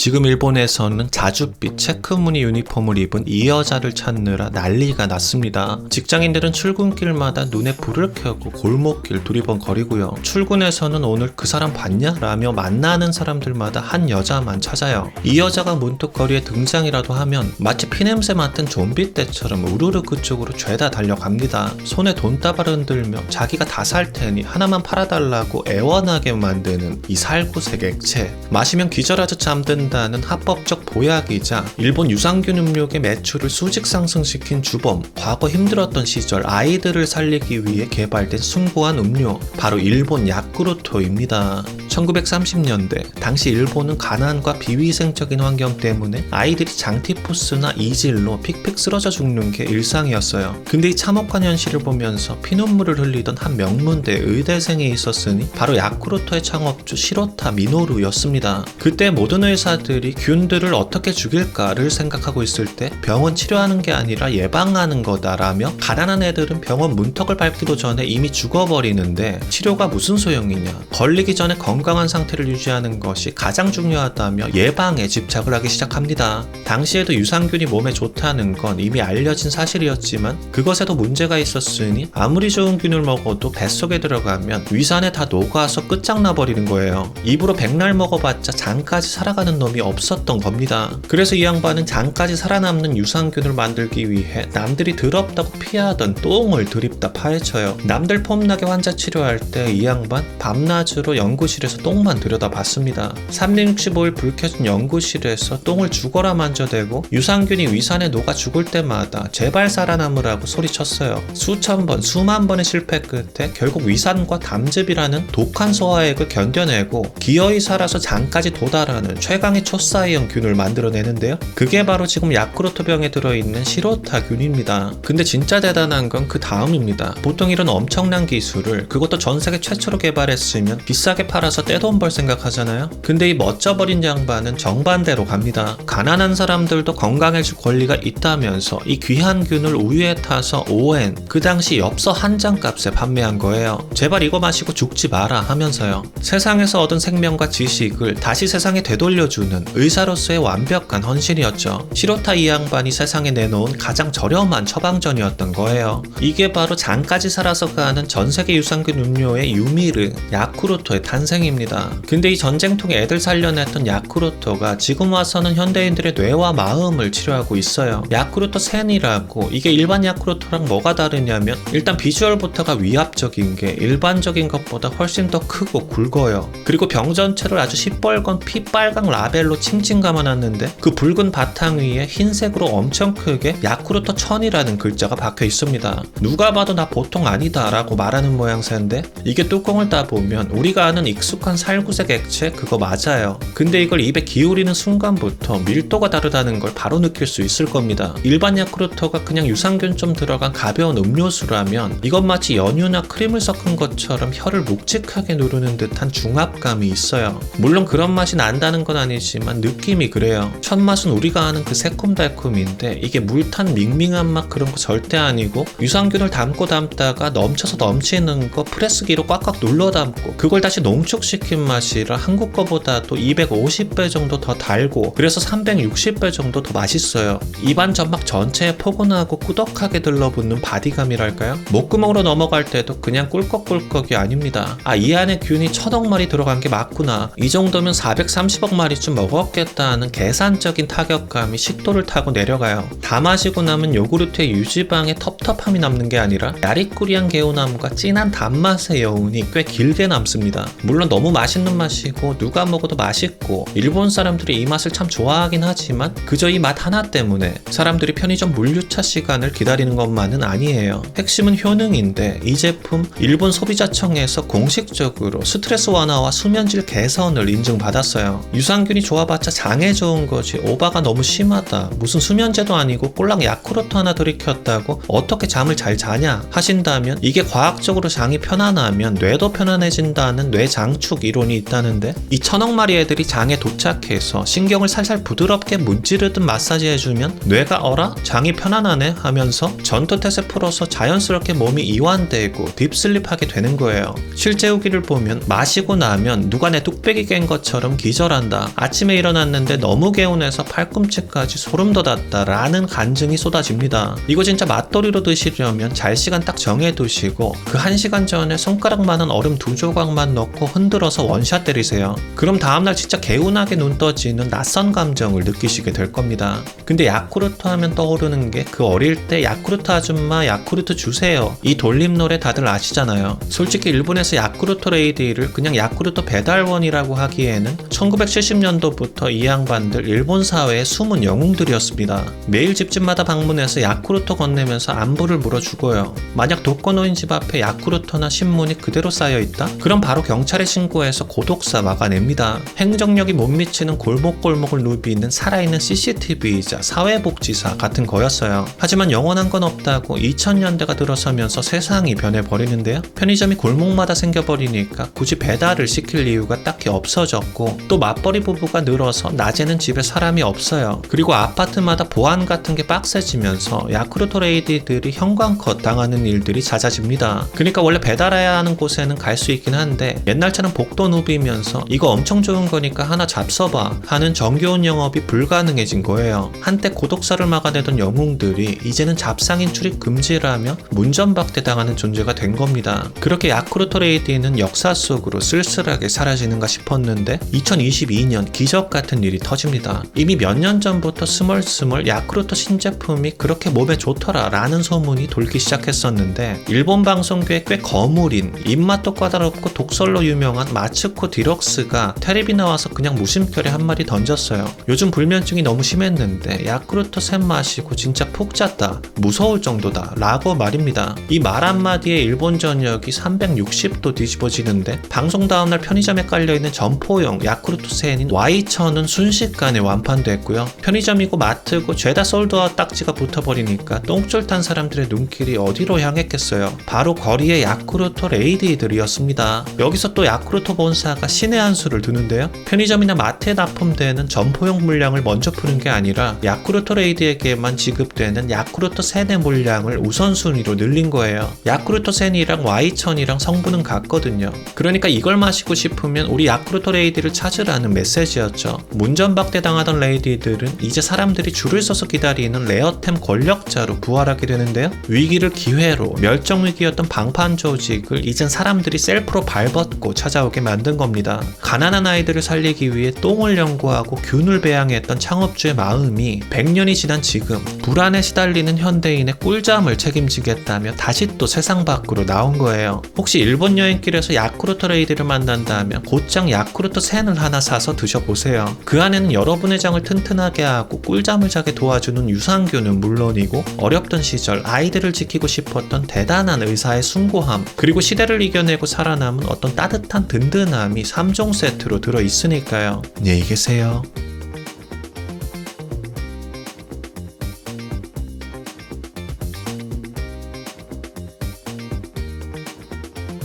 지금 일본에서는 자줏빛 체크무늬 유니폼을 입은 이 여자를 찾느라 난리가 났습니다. 직장인들은 출근길마다 눈에 불을 켜고 골목길 두리번거리고요. 출근해서는 오늘 그 사람 봤냐? 라며 만나는 사람들마다 한 여자만 찾아요. 이 여자가 문득 거리에 등장이라도 하면 마치 피냄새 맡은 좀비 때처럼 우르르 그쪽으로 죄다 달려갑니다. 손에 돈다발 흔들며 자기가 다 살 테니 하나만 팔아달라고 애원하게 만드는 이 살구색 액체. 마시면 기절하듯 잠든 다는 합법적 보약이자 일본 유산균 음료의 매출을 수직 상승시킨 주범. 과거 힘들었던 시절 아이들을 살리기 위해 개발된 숭고한 음료. 바로 일본 야쿠르토입니다. 1930년대 당시 일본은 가난과 비위생적인 환경 때문에 아이들이 장티푸스나 이질로 픽픽 쓰러져 죽는 게 일상이었어요. 근데 이 참혹한 현실을 보면서 피눈물을 흘리던 한 명문대 의대생이 있었으니 바로 야쿠르토의 창업주 시로타 미노루였습니다. 그때 모든 의사들이 균들을 어떻게 죽일까를 생각하고 있을 때 병원 치료하는 게 아니라 예방하는 거다라며 가난한 애들은 병원 문턱을 밟기도 전에 이미 죽어버리는데 치료가 무슨 소용이냐 걸리기 전에 건강 한 상태를 유지하는 것이 가장 중요하다며 예방에 집착을 하기 시작합니다. 당시에도 유산균이 몸에 좋다는 건 이미 알려진 사실이었지만 그것에도 문제가 있었으니 아무리 좋은 균을 먹어도 뱃속에 들어가면 위산에 다 녹아서 끝장나 버리는 거예요. 입으로 백날 먹어봤자 장까지 살아가는 놈이 없었던 겁니다. 그래서 이 양반은 장까지 살아남는 유산균을 만들기 위해 남들이 더럽다고 피하던 똥을 드립다 파헤쳐요. 남들 폼나게 환자 치료할 때 이 양반 밤낮으로 연구실에 서 똥만 들여다봤습니다. 365일 불 켜진 연구실에서 똥을 죽어라 만져대고 유산균이 위산에 녹아 죽을 때마다 제발 살아남으라고 소리쳤어요. 수천 번, 수만 번의 실패 끝에 결국 위산과 담즙이라는 독한 소화액을 견뎌내고 기어이 살아서 장까지 도달하는 최강의 초사이형 균을 만들어내는데요. 그게 바로 지금 야쿠르트 병에 들어있는 시로타균입니다. 근데 진짜 대단한 건 그 다음입니다. 보통 이런 엄청난 기술을 그것도 전 세계 최초로 개발했으면 비싸게 팔아서 떼돈 벌 생각하잖아요. 근데 이 멋져버린 양반은 정반대로 갑니다. 가난한 사람들도 건강해질 권리가 있다면서 이 귀한 균을 우유에 타서 ON 그 당시 엽서 한 장 값에 판매한 거예요. 제발 이거 마시고 죽지 마라 하면서요. 세상에서 얻은 생명과 지식을 다시 세상에 되돌려주는 의사로서의 완벽한 헌신이었죠. 시로타 이 양반이 세상에 내놓은 가장 저렴한 처방전이었던 거예요. 이게 바로 장까지 살아서 가는 전 세계 유산균 음료의 유미르 야쿠르토의 탄생입니다. 근데 이 전쟁통에 애들 살려냈던 야쿠르토가 지금 와서는 현대인들의 뇌와 마음을 치료하고 있어요. 야쿠르토 센이라고 이게 일반 야쿠르토랑 뭐가 다르냐면 일단 비주얼부터가 위압적인 게 일반적인 것보다 훨씬 더 크고 굵어요. 그리고 병 전체를 아주 시뻘건 피빨강 라벨로 칭칭 감아놨는데 그 붉은 바탕 위에 흰색으로 엄청 크게 야쿠르토 천이라는 글자가 박혀 있습니다. 누가 봐도 나 보통 아니다 라고 말하는 모양새인데 이게 뚜껑을 따보면 우리가 아는 익숙 한 살구색 액체 그거 맞아요. 근데 이걸 입에 기울이는 순간부터 밀도가 다르다는 걸 바로 느낄 수 있을 겁니다. 일반 야쿠르토가 그냥 유산균 좀 들어간 가벼운 음료수라면 이건 마치 연유나 크림을 섞은 것처럼 혀를 묵직하게 누르는 듯한 중압감이 있어요. 물론 그런 맛이 난다는 건 아니지만 느낌이 그래요. 첫 맛은 우리가 아는 그 새콤달콤인데 이게 물탄 밍밍한 맛 그런 거 절대 아니고 유산균을 담고 담다가 넘쳐서 넘치는 거 프레스기로 꽉꽉 눌러 담고 그걸 다시 농축 시킨 맛이라 한국 거보다도 250배 정도 더 달고 그래서 360배 정도 더 맛있어요. 입안 점막 전체에 포근하고 꾸덕하게 들러붙는 바디감이랄까요? 목구멍으로 넘어갈 때도 그냥 꿀꺽꿀꺽이 아닙니다. 아, 이 안에 균이 천억 마리 들어간 게 맞구나. 이 정도면 430억 마리쯤 먹었겠다 하는 계산적인 타격감이 식도를 타고 내려가요. 다 마시고 남은 요구르트의 유지방에 텁텁함이 남는 게 아니라 야리꾸리한 개운함과 진한 단맛의 여운이 꽤 길게 남습니다. 물론 너무 맛있는 맛이고 누가 먹어도 맛있고 일본 사람들이 이 맛을 참 좋아하긴 하지만 그저 이 맛 하나 때문에 사람들이 편의점 물류차 시간을 기다리는 것만은 아니에요. 핵심은 효능인데 이 제품 일본 소비자청에서 공식적으로 스트레스 완화와 수면질 개선을 인증받았어요. 유산균이 좋아봤자 장에 좋은 거지 오바가 너무 심하다. 무슨 수면제도 아니고 꼴랑 야쿠르트 하나 들이켰다고 어떻게 잠을 잘 자냐 하신다면 이게 과학적으로 장이 편안하면 뇌도 편안해진다는 뇌장 출 구축 이론이 있다는데 이 천억 마리 애들이 장에 도착해서 신경을 살살 부드럽게 문지르듯 마사지 해주면 뇌가 어라 장이 편안하네 하면서 전투태세 풀어서 자연스럽게 몸이 이완되고 딥슬립하게 되는 거예요. 실제 후기를 보면 마시고 나면 누가 내 뚝배기 깬 것처럼 기절한다. 아침에 일어났는데 너무 개운해서 팔꿈치까지 소름 돋았다. 라는 간증이 쏟아집니다. 이거 진짜 맛돌이로 드시려면 잘 시간 딱 정해두시고 그한 시간 전에 손가락만한 얼음 두 조각만 넣고 흔들어 서 원샷 때리세요. 그럼 다음날 진짜 개운하게 눈 떠지는 낯선 감정을 느끼시게 될 겁니다. 근데 야쿠르트 하면 떠오르는 게 그 어릴 때 야쿠르트 아줌마 야쿠르트 주세요. 이 돌림 노래 다들 아시잖아요. 솔직히 일본에서 야쿠르트 레이디를 그냥 야쿠르트 배달원이라고 하기에는 1970년도부터 이 양반들 일본 사회의 숨은 영웅들이었습니다. 매일 집집마다 방문해서 야쿠르트 건네면서 안부를 물어주고요. 만약 독거노인 집 앞에 야쿠르트나 신문이 그대로 쌓여 있다? 그럼 바로 경찰에 신 고해서 고독사 막아냅니다. 행정력이 못 미치는 골목골목을 누비는 살아있는 CCTV이자 사회복지사 같은 거였어요. 하지만 영원한 건 없다고 2000년대가 들어서면서 세상이 변해버리는데요. 편의점이 골목마다 생겨버리니까 굳이 배달을 시킬 이유가 딱히 없어졌고 또 맞벌이 부부가 늘어서 낮에는 집에 사람이 없어요. 그리고 아파트마다 보안 같은 게 빡세지면서 야쿠르트 레이디들이 형광컷 당하는 일들이 잦아집니다. 그러니까 원래 배달해야 하는 곳에는 갈 수 있긴 한데 옛날처럼 복도 누비면서 이거 엄청 좋은 거니까 하나 잡숴봐 하는 정겨운 영업이 불가능해진 거예요. 한때 고독사를 막아내던 영웅들이 이제는 잡상인 출입 금지라며 문전박대 당하는 존재가 된 겁니다. 그렇게 야쿠르트 레이디는 역사 속으로 쓸쓸하게 사라지는가 싶었는데 2022년 기적 같은 일이 터집니다. 이미 몇 년 전부터 스멀스멀 야쿠르트 신제품이 그렇게 몸에 좋더라 라는 소문이 돌기 시작했었는데 일본 방송계에 꽤 거물인 입맛도 까다롭고 독설로 유명한 마츠코 디럭스가 테레비 나와서 그냥 무심결에 한마디 던졌어요. 요즘 불면증이 너무 심했는데 야쿠르트 샘 마시고 진짜 푹 잤다. 무서울 정도다. 라고 말입니다. 이 말 한마디에 일본 전역이 360도 뒤집어지는데 방송 다음날 편의점에 깔려있는 점포용 야쿠르트 샌인 Y천은 순식간에 완판됐고요. 편의점이고 마트고 죄다 솔드아웃 딱지가 붙어버리니까 똥줄 탄 사람들의 눈길이 어디로 향했겠어요. 바로 거리의 야쿠르트 레이디들이었습니다. 여기서 또 야쿠르트 본사가 신의 한 수를 두는데요. 편의점이나 마트에 납품되는 점포용 물량을 먼저 푸는 게 아니라 야쿠르트 레이디에게만 지급되는 야쿠르트 샌의 물량을 우선순위로 늘린 거예요. 야쿠르트 샌이랑 Y천이랑 성분은 같거든요. 그러니까 이걸 마시고 싶으면 우리 야쿠르트 레이디를 찾으라는 메시지였죠. 문전박대 당하던 레이디들은 이제 사람들이 줄을 서서 기다리는 레어템 권력자로 부활하게 되는데요. 위기를 기회로 멸종 위기였던 방판 조직을 이젠 사람들이 셀프로 발벗고 찾아 오게 만든 겁니다. 가난한 아이들을 살리기 위해 똥을 연구하고 균을 배양했던 창업주의 마음이 100년이 지난 지금 불안에 시달리는 현대인의 꿀잠을 책임지겠다며 다시 또 세상 밖으로 나온 거예요. 혹시 일본 여행길에서 야쿠르트 레이디를 만난다면 곧장 야쿠르트 샌을 하나 사서 드셔보세요. 그 안에는 여러분의 장을 튼튼하게 하고 꿀잠을 자게 도와주는 유산균은 물론이고 어렵던 시절 아이들을 지키고 싶었던 대단한 의사의 숭고함 그리고 시대를 이겨내고 살아남은 어떤 따뜻한 든든함이 3종 세트로 들어 있으니까요. 안녕히 계세요.